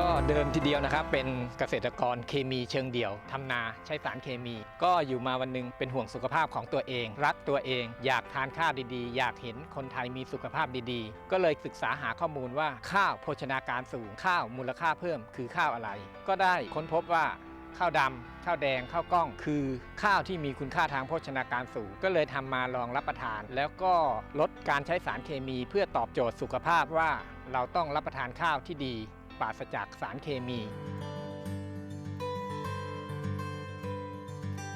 ก็เดิมทีเดียวนะครับ เป็นเกษตรกรเคมีเชิงเดี่ยวทำนาใช้สารเคมี ก็อยู่มาวันหนึงเป็นห่วงสุขภาพของตัวเอง รักตัวเอง อยากทานข้าวดีๆ อยากเห็นคนไทยมีสุขภาพดีๆ ก็เลยศึกษาหาข้อมูลว่าข้าวโภชนาการสูงข้าวมูลค่าเพิ่มคือข้าวอะไร ก็ได้ค้นพบว่าข้าวดำข้าวแดง ข้าวกล้อง คือข้าวที่มีคุณค่าทางโภชนาการสูง ก็เลยทำมาลองรับประทาน แล้วก็ลดการใช้สารเคมีเพื่อตอบโจทย์สุขภาพว่าเราต้องรับประทานข้าวที่ดี ปราศจากสารเคมี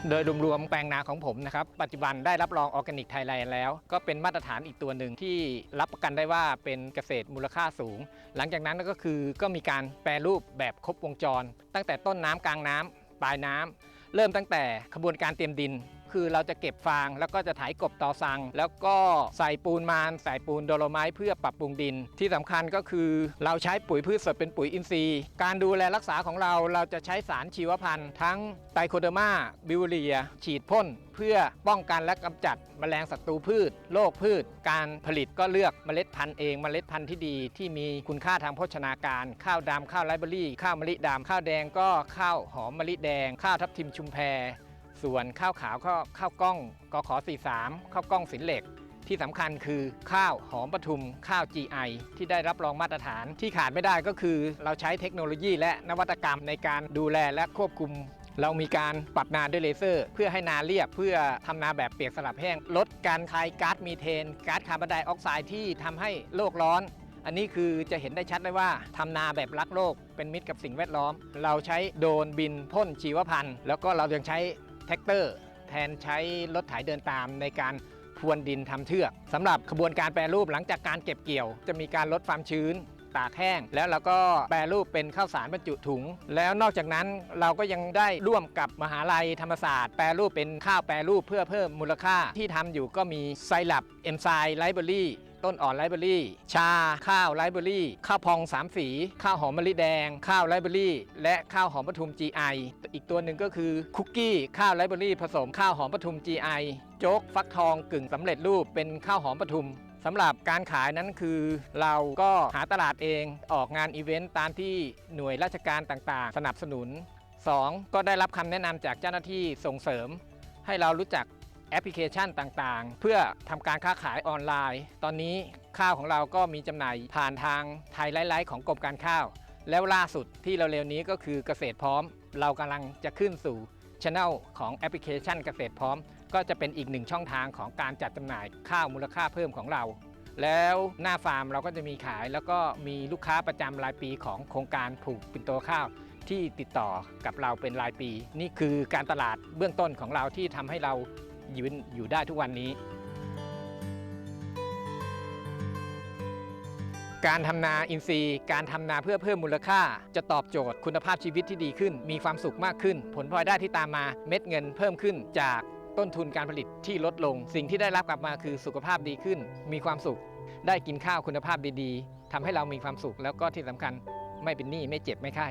โดยรวมๆแปลงนาของผมนะครับ ปัจจุบันได้รับรองออร์แกนิกไทยแลนด์แล้ว ก็เป็นมาตรฐานอีกตัวหนึ่งที่รับประกันได้ว่าเป็นเกษตรมูลค่าสูง หลังจากนั้นก็คือก็มีการแปรรูปแบบครบวงจร ตั้งแต่ต้นน้ำกลางน้ำปลายน้ำเริ่มตั้งแต่ขบวนการเตรียมดิน คือเราจะเก็บฟางแล้วก็จะไถกบตอสัง แล้วก็ใส่ปูนมานใส่ปูนโดโลไม้เพื่อปรับปรุงดิน ที่สำคัญก็คือเราใช้ปุ๋ยพืชสดเป็นปุ๋ยอินทรีย์ การดูแลรักษาของเราเราจะใช้สารชีวพันธุ์ทั้งไตรโคเดอร์มาบิวเรีย ฉีดพ่นเพื่อป้องกันและกำจัดแมลงศัตรูพืชโรคพืช การผลิตก็เลือกเมล็ดพันธุ์เองเมล็ดพันธุ์ที่ดีที่มีคุณค่าทางโภชนาการ ข้าวดำข้าวไรเบอรี่ ข้าวมะลิดำข้าวแดงก็ข้าวหอมมะลิแดง ข้าวทับทิมชุมแพ ส่วนข้าวขาวก็ข้าวกล้องกขอ43ข้าวกล้องสินเหล็ก ที่สำคัญคือข้าวหอมปทุมข้าว GI ที่ได้รับรองมาตรฐานที่ขาดไม่ได้ก็คือ เราใช้เทคโนโลยีและนวัตกรรมในการดูแลและควบคุม เรามีการปรับนาด้วยเลเซอร์ เพื่อให้นาเรียบเพื่อทำนาแบบเปียกสลับแห้ง ลดการคายก๊าซมีเทนก๊าซคาร์บอนไดออกไซด์ที่ทำให้โลกร้อนอันนี้คือจะเห็นได้ชัดเลยว่าทำนาแบบรักโลกเป็นมิตรกับสิ่งแวดล้อม เราใช้โดรนบินพ่นชีวพันธุ์ แล้วก็เรายังใช้ แท็กเตอร์ แทนใช้รถไถเดินตามในการพรวนดินทำเทือกสำหรับขบวนการแปรรูปหลังจากการเก็บเกี่ยว จะมีการลดความชื้นตากแห้ง แล้วเราก็แปรรูปเป็นข้าวสารบรรจุถุง แล้วนอกจากนั้นเราก็ยังได้ร่วมกับมหาลัยธรรมศาสตร์ แปรรูปเป็นข้าวแปรรูปเพื่อเพิ่มมูลค่าที่ทำอยู่ก็มีไซรัปเอนไซม์ไลบรารี ต้นอ่อนไลเบรารีชา ข้าวไลเบรารีข้าวพองสามสี ข้าวหอมมะลิแดง ข้าวไลเบรารีและข้าวหอมปทุม GI อีกตัวหนึ่งก็คือคุกกี้ข้าวไลเบรารีผสมข้าวหอมปทุม GI โจ๊กฟักทองกึ่งสำเร็จรูปเป็นข้าวหอมปทุมสำหรับการขายนั้นคือเราก็หาตลาดเองออกงานอีเวนต์ตามที่หน่วยราชการต่างๆ สนับสนุน 2. ก็ได้รับคำแนะนำจากเจ้าหน้าที่ส่งเสริม ให้เรารู้จัก แอปพลิเคชันต่างๆ เพื่อทำการค้าขายออนไลน์ ตอนนี้ข้าวของเราก็มีจำหน่ายผ่านทางไทยไลฟ์ของกรมการข้าว แล้วล่าสุดที่เราเร็วนี้ก็คือเกษตรพร้อม เรากำลังจะขึ้นสู่ช anel ของแอปพลิเคชันเกษตรพร้อม ก็จะเป็นอีกหนึ่งช่องทางของการจัดจำหน่ายข้าวมูลค่าเพิ่มของเรา แล้วหน้าฟาร์มเราก็จะมีขาย แล้วก็มีลูกค้าประจำรายปีของโครงการผูกปิ่นโตข้าวที่ติดต่อกับเราเป็นรายปี นี่คือการตลาดเบื้องต้นของเราที่ทำให้เรา ยืนอยู่ได้ทุกวันนี้ การทำนาอินทรีย์ การทำนาเพื่อเพิ่มมูลค่า จะตอบโจทย์คุณภาพชีวิตที่ดีขึ้น มีความสุขมากขึ้น ผลพลอยได้ที่ตามมาเม็ดเงินเพิ่มขึ้นจากต้นทุนการผลิตที่ลดลง สิ่งที่ได้รับกลับมาคือสุขภาพดีขึ้น มีความสุข ได้กินข้าวคุณภาพดีๆทำให้เรามีความสุข แล้วก็ที่สำคัญไม่เป็นหนี้ไม่เจ็บไม่ไข้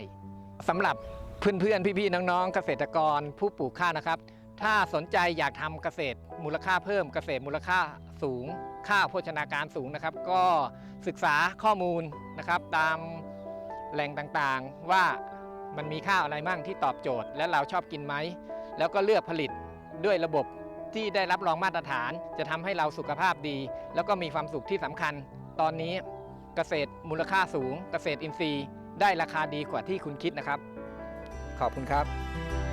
สำหรับเพื่อนๆ พี่ๆ น้องๆ เกษตรกรผู้ปลูกข้าวนะครับ ถ้าสนใจอยากทำเกษตรมูลค่าเพิ่มเกษตรมูลค่าสูงข้าโภชนาการสูงนะครับ ก็ศึกษาข้อมูลนะครับ ตามแหล่งต่างๆ ว่ามันมีข้าวอะไรมั่งที่ตอบโจทย์ และเราชอบกินไหม แล้วก็เลือกผลิตด้วยระบบที่ได้รับรองมาตรฐาน จะทำให้เราสุขภาพดี แล้วก็มีความสุขที่สำคัญ ตอนนี้เกษตรมูลค่าสูง เกษตรอินทรีย์ ได้ราคาดีกว่าที่คุณคิดนะครับ ขอบคุณครับ